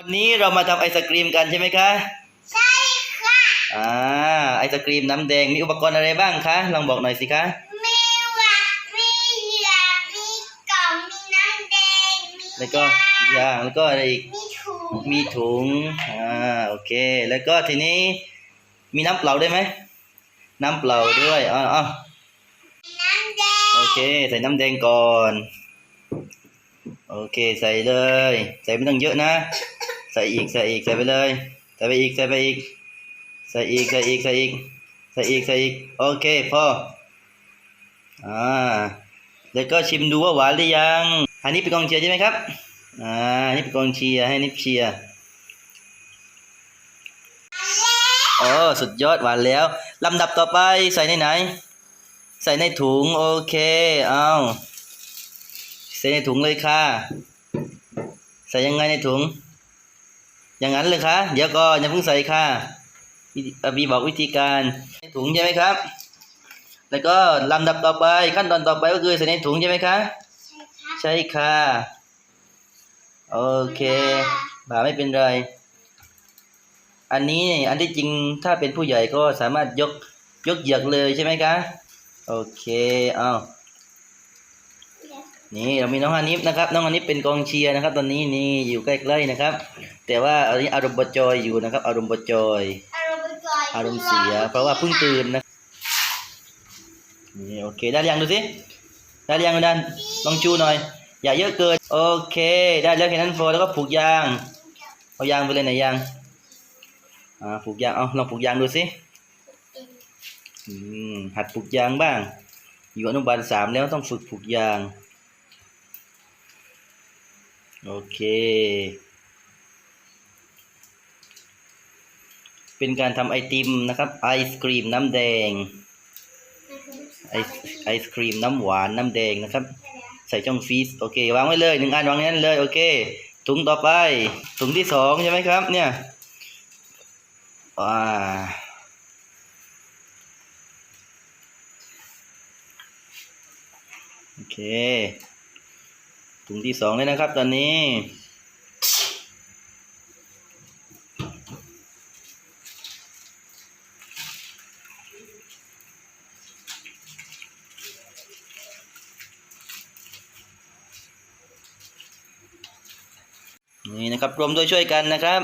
วันนี้เรามาทำไอศกรีมกันใช่ไหมคะ ใช่ค่ะ อ่า ไอศกรีมน้ำแดง มีอุปกรณ์อะไรบ้างคะ ลองบอกหน่อยสิคะ มีหวักมีเหยือกมีกล่อง มีน้ำแดง มีแล้วก็ยางแล้วก็อะไรอีก มีถุง มีถุง อ่า โอเค แล้วก็ทีนี้ มีน้ำเปล่าได้ไหม น้ำเปล่าด้วยอ๋ออ๋อน้ำแดง โอเค ใส่น้ำแดงก่อน โอเคใส่เลย ใส่ไม่ต้องเยอะนะ ใส่อีกใส่อีกใส่ไปเลย ใส่ไปอีกใส่ไปอีก ใส่อีกใส่อีกใส่อีกใส่อีกใส่อีกโอเคพออ่าแล้วก็ชิมดูว่าหวานหรือยังอันนี้เป็นกองเชียร์ใช่ไหมครับอ่าอันนี่เป็นกองเชียร์ให้นิปเชียร์โอ้สุดยอดหวานแล้วลำดับต่อไปใส่ในไหน ใส่ในถุงโอเคเอา ใส่ในถุงเลยค่ะ ใส่ยังไงในถุง อย่างนั้นเลยคะเดี๋ยวก่อนอย่าเพิ่งใส่ค่ะวิธีอะบีบอกวิธีการในถุงใช่ไหมครับ แล้วก็ลำดับต่อไปขั้นตอนต่อไปก็คือใส่ในถุงใช่ไหมคะใช่ครับใช่ค่ะ โอเคบาไม่เป็นไร อันนี้อันที่จริงถ้าเป็นผู้ใหญ่ก็สามารถยกยกเหยือกเลยใช่ไหมคะ โอเค เอา นี่เรามีน้องฮานิฟนะครับน้องฮานิฟเป็นกองเชียร์นะครับ ตอนนี้นี่อยู่ใกล้ๆนะครับ แต่ว่าอันนี้อารมณ์บจอยอยู่นะครับ อารมณ์บจอย อารมณ์จอยอารมณ์เสีย เพราะว่าเพิ่งตื่นนะนี่โอเคได้หรือยังดูสิได้หรือยังคุณดันลองชูหน่อย อย่าเยอะเกินโอเค ได้แล้วแค่นั้นพอแล้วก็ผูกยางเอายางไปเลยไหนยางอ่าผูกยางเอาลองผูกยางดูสิอืมหัดผูกยางบ้าง อยู่อนุบาลสามแล้วต้องฝึกผูกยาง โอเค เป็นการทำไอติมนะครับ ไอศครีมน้ำแดง ไอไอศครีมน้ำหวานน้ำแดงนะครับ ใส่ช่องฟรีซโอเควางไว้เลยหนึ่งอันวางนนั้นเลยโอเค ถุงต่อไป ถุงที่สองใช่ไหมครับ เนี่ยว้าโอเค ถุงที่สองเลยนะครับ ตอนนี้นี่นะครับรวมด้วยช่วยกันนะครับ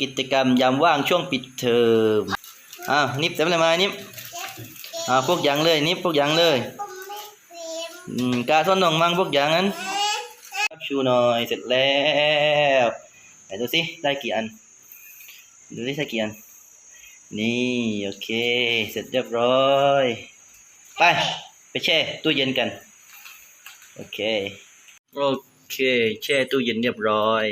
กิจกรรมยามว่างช่วงปิดเทอมอ้าวนิบเต็มเลยมานิบอ้าวพวกย่างเลยนิบพวกย่างเลย กาส้นหนองมังพวกอย่างนั้นครับชูหน่อยเสร็จแล้วไหนดูสิได้กี่อัน ดูสิได้กี่อัน นี่ โอเค เสร็จเรียบร้อย ไป ไปแช่ตู้เย็นกัน โอเค โอเค แช่ตู้เย็นเรียบร้อย